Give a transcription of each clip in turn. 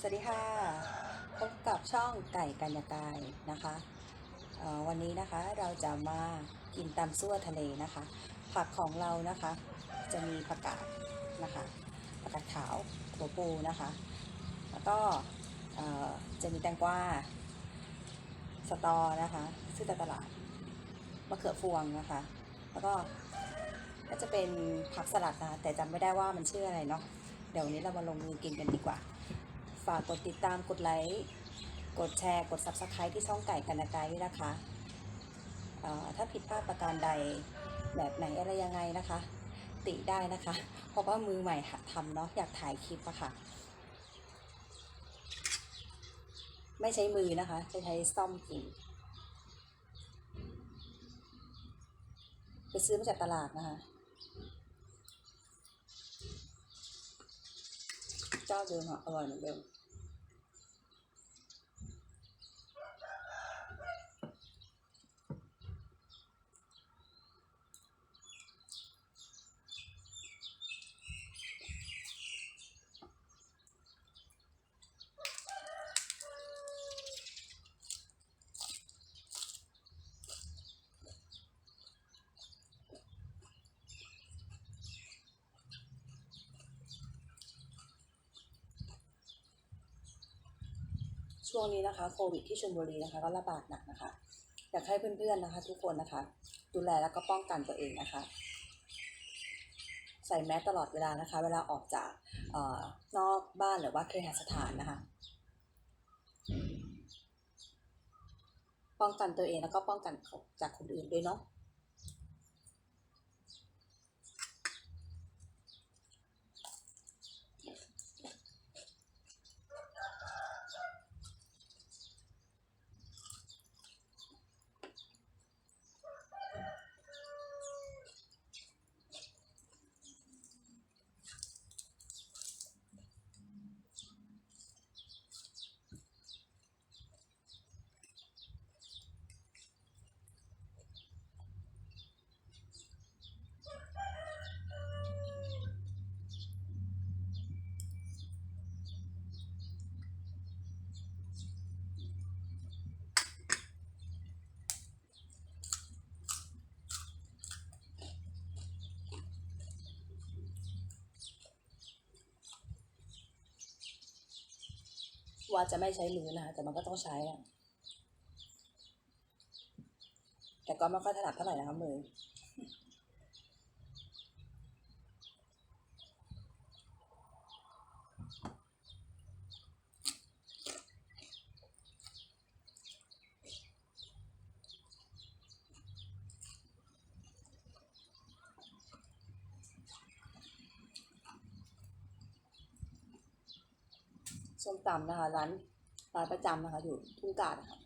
สวัสดีค่ะ พบกับช่องไก่กัญญากายนะคะวันนี้นะคะเราจะมากินตำซั่วทะเลนะคะ ผักของเรานะคะจะมีผักกาดนะคะผักกาดขาวถั่วปูนะคะ แล้วก็จะมีแตงกวาสตอนะคะซื้อจากตลาดมะเขือพวงนะคะ แล้วก็ก็จะเป็นผักสลัดนะแต่จำไม่ได้ว่ามันชื่ออะไรเนาะเดี๋ยววันนี้เรามาลงมือกินกันดีกว่า ฝากกดติดตามกดไลค์กดแชร์ กด Subscribe ที่ช่องไก่กันนากายด้วยนะคะ ถ้าผิดพลาดประการใดแบบไหนอะไรยังไงนะคะ ติได้นะคะ เพราะว่ามือใหม่ทำเนาะอยากถ่ายคลิปอะค่ะ ไม่ใช้มือนะคะ จะใช้ซ่อมกินไปซื้อมาจากตลาดนะคะ เจ้าเดิมอะอร่อยเหมือนเดิม ช่วงนี้นะคะโควิดที่ชลบุรีนะคะก็ระบาดหนักนะคะอยากให้เพื่อนๆนะคะ ทุกคนนะคะ ดูแลแล้วก็ป้องกันตัวเองนะคะ ใส่แมสตลอดเวลานะคะ เวลาออกจากเออนอกบ้านหรือว่าเคหสถานนะคะ ป้องกันตัวเองแล้วก็ป้องกันจากคนอื่นด้วยเนาะ ว่าจะไม่ใช้มือนะคะแต่มันก็ต้องใช้อะแต่ก็ไม่ค่อยถนัดเท่าไหร่นะคะมือ ส้มตำนะคะ ร้านร้านประจำนะคะ อยู่ทุ่งกาดนะคะ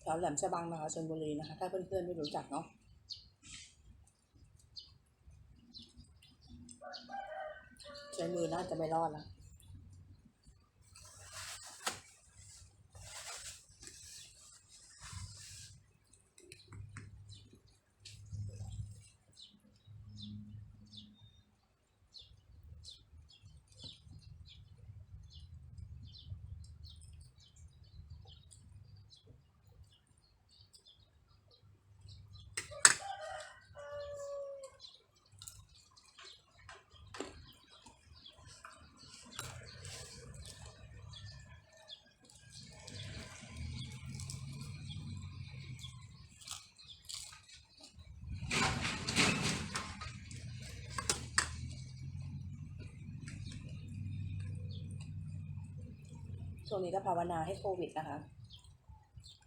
แถวแหลมฉบังนะคะชลบุรีนะคะ ถ้าเพื่อนๆไม่รู้จักเนาะใช้มือน่าจะไม่รอดละ ช่วงนี้ก็ภาวนาให้โควิดนะคะ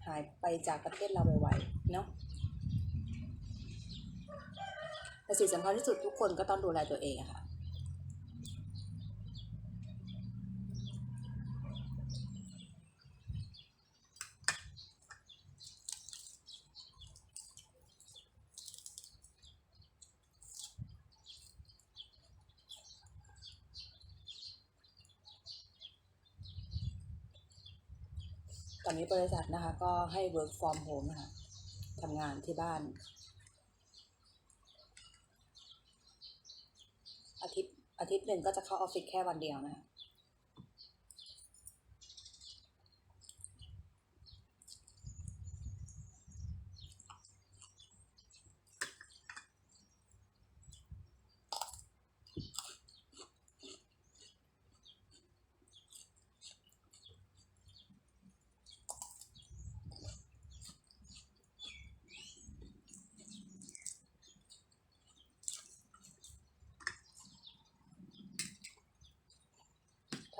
หายไปจากประเทศเราไวๆเนาะแต่สิ่งสำคัญที่สุดทุกคนก็ต้องดูแลตัวเองอะค่ะ ตอนนี้บริษัทนะคะ ก็ให้ work from home นะคะทำงานที่บ้าน อาทิตย์อาทิตย์หนึ่งก็จะเข้าออฟฟิศแค่วันเดียวนะคะ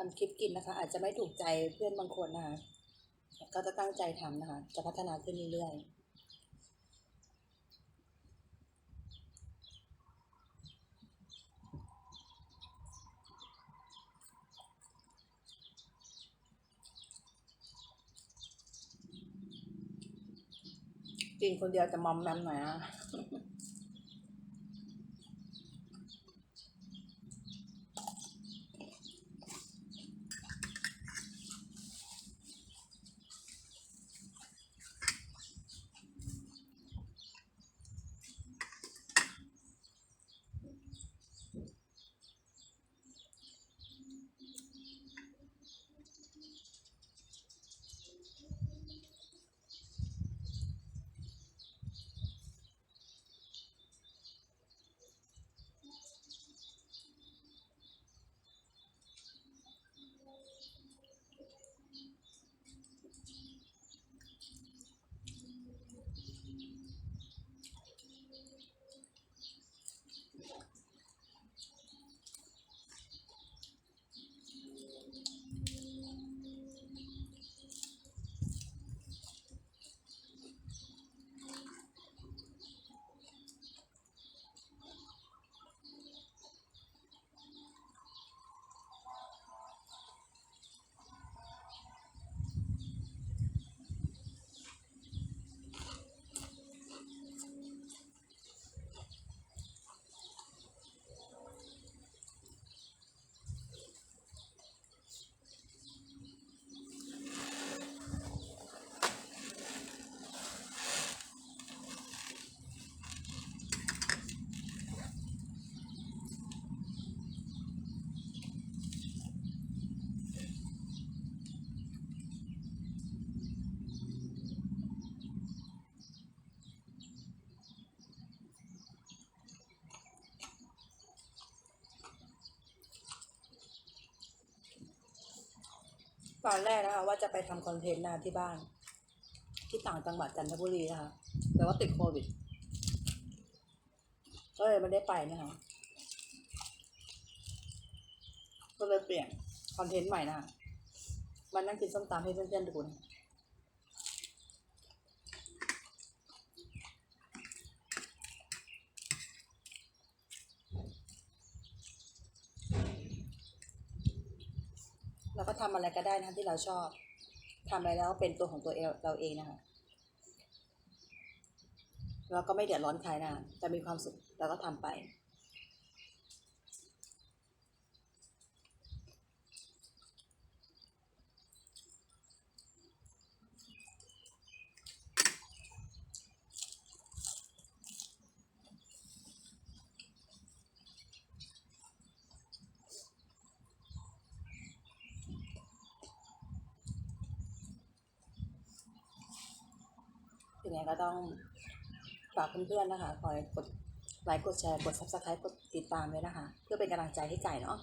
ทำคลิปกินนะคะ อาจจะไม่ถูกใจเพื่อนบางคนนะคะแต่ก็จะตั้งใจทำนะคะ จะพัฒนาขึ้นเรื่อยๆกินคนเดียวจะมอมแมมหน่อยนะ ตอนแรกนะคะว่าจะไปทำคอนเทนต์นะที่บ้าน ที่ต่างจังหวัดจันทบุรีนะคะแต่ว่าติดโควิด ก็เลยไม่ได้ไปนะคะก็เลยเปลี่ยนคอนเทนต์ใหม่นะคะมันนั่งกินส้มตำให้เพื่อนๆดูนะ แล้วก็ทำอะไรก็ได้นะคะที่เราชอบทำอะไรแล้วเป็นตัวของตัวเองเราเองนะคะเราก็ไม่เดือดร้อนใครนะจะมีความสุขเราก็ทำไป ยังไงก็ต้องฝากเพื่อนๆนะคะ คอยกดไลค์กดแชร์กด subscribe กดติดตามด้วยนะคะ เพื่อเป็นกำลังใจให้ไก่เนาะ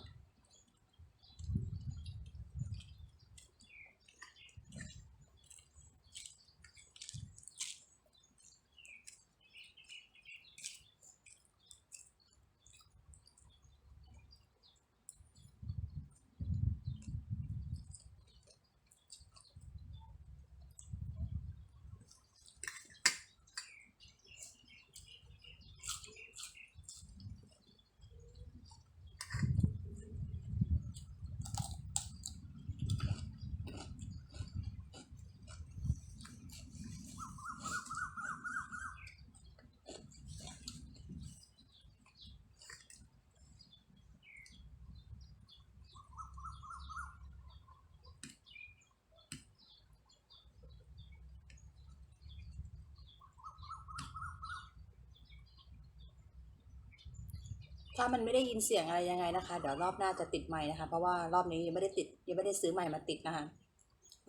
ถ้ามันไม่ได้ยินเสียงอะไรยังไงนะคะ เดี๋ยวรอบหน้าจะติดไมค์นะคะ เพราะว่ารอบนี้ยังไม่ได้ติดยังไม่ได้ซื้อใหม่มาติดนะคะ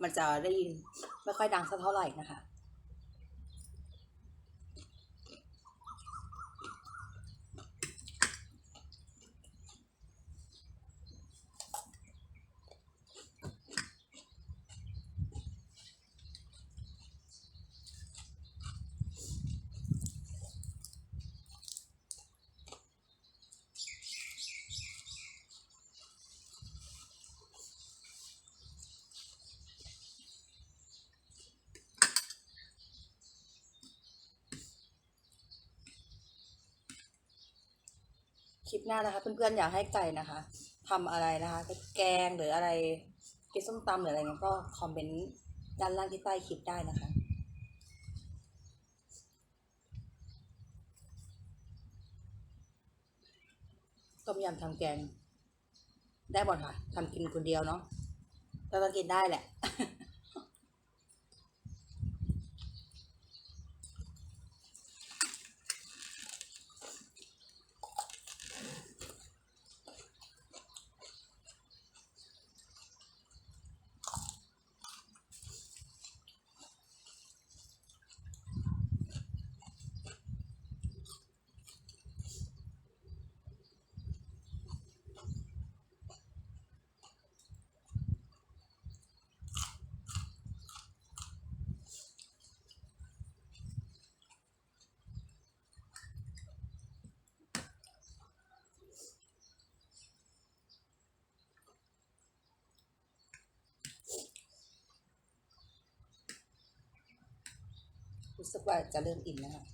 มันจะได้ยินไม่ค่อยดังสักเท่าไหร่นะคะ คลิปหน้านะคะ เพื่อนๆอยากให้ไก่นะคะทำอะไรนะคะแกงหรืออะไรกินส้มตำหรืออะไรเงี้ยก็คอมเมนต์ด้านล่างที่ใต้คลิปได้นะคะต้มยำทำแกง ได้หมดค่ะทำกินคนเดียวเนาะก็ต้องกินได้แหละ รู้สึกว่าจะเริ่มอิ่มแล้วค่ะ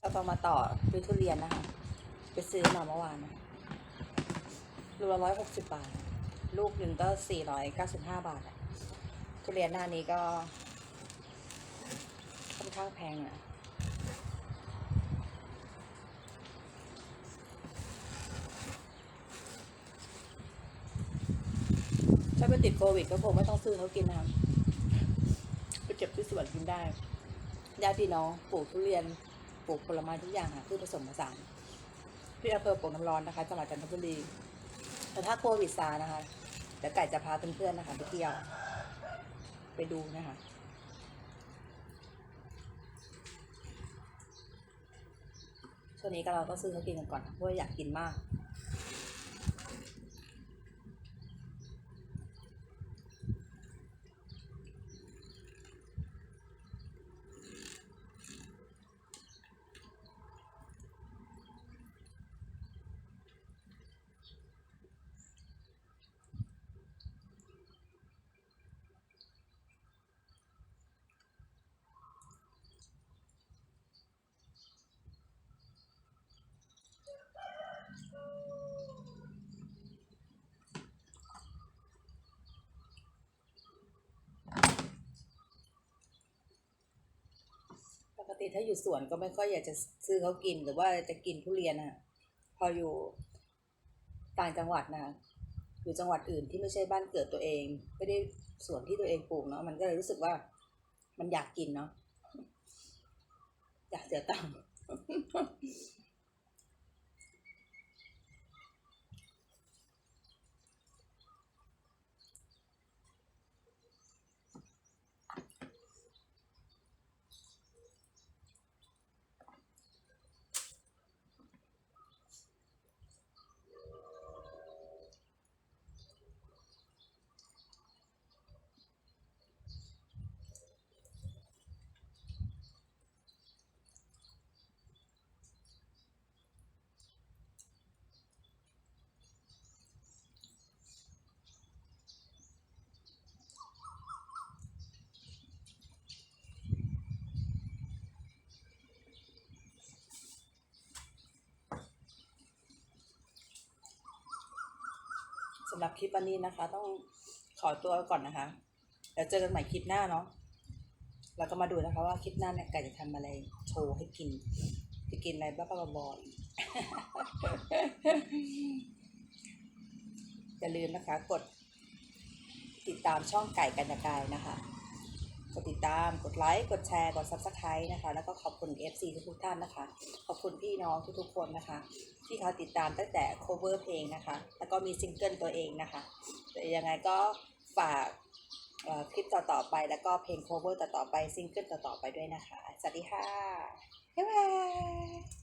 เราต้องมาต่อด้วยทุเรียนนะคะ ไปซื้อมาเมื่อวานรูละร้อยหกสิบบาท ลูกหนึ่งก็สี่ร้อยเก้าสิบห้าบาทอะทุเรียนหน้านี้ก็ ข้างแพงอะถ้าไปติดโควิดก็คงไม่ต้องซื้อเขากินนะครับไปเก็บที่สวนกินได้ญาติพี่น้องปลูกทุเรียนปลูกผลไม้ทุกอย่างค่ะพืชผสมผสานที่อำเภอโป่งน้ำร้อนนะคะจังหวัดจันทบุรีแต่ถ้าโควิดซานะคะเดี๋ยวไก่จะพาเพื่อนๆนะคะไปเที่ยว ไปดูนะคะ ช่วงนี้ก็เราก็ซื้อเขากินกันก่อนเพราะว่าอยากกินมาก ติถ้าอยู่สวนก็ไม่ค่อยอยากจะซื้อเขากินหรือว่าจะกินทุเรียนอะพออยู่ต่างจังหวัดนะอยู่จังหวัดอื่นที่ไม่ใช่บ้านเกิดตัวเอง ไม่ได้สวนที่ตัวเองปลูกเนาะมันก็เลยรู้สึกว่ามันอยากกินเนาะอยากเสียตังค์ หรับคลิปวันนี้นะคะ ต้องขอตัวก่อนนะคะแล้วเจอกันใหม่คลิปหน้าเนาะแล้วก็มาดูนะคะว่าคลิปหน้าเนี่ยไก่จะทำอะไรโชว์ให้กินจะกินอะไรบ้าบออย่าลืมนะคะกดติดตามช่องไก่กันกายนะคะ กดติดตาม กดไลค์ กดแชร์ กด subscribe นะคะ แล้วก็ขอบคุณ FC ทุกท่านนะคะ ขอบคุณพี่น้องทุกๆคนนะคะ ที่เขาติดตามตั้งแต่ cover เพลงนะคะ แล้วก็มีซิงเกิลตัวเองนะคะแต่ยังไงก็ฝากคลิปต่อๆไป แล้วก็เพลง cover ต่อๆไป ซิงเกิลต่อๆไปด้วยนะคะ สวัสดีค่ะ บ๊ายบาย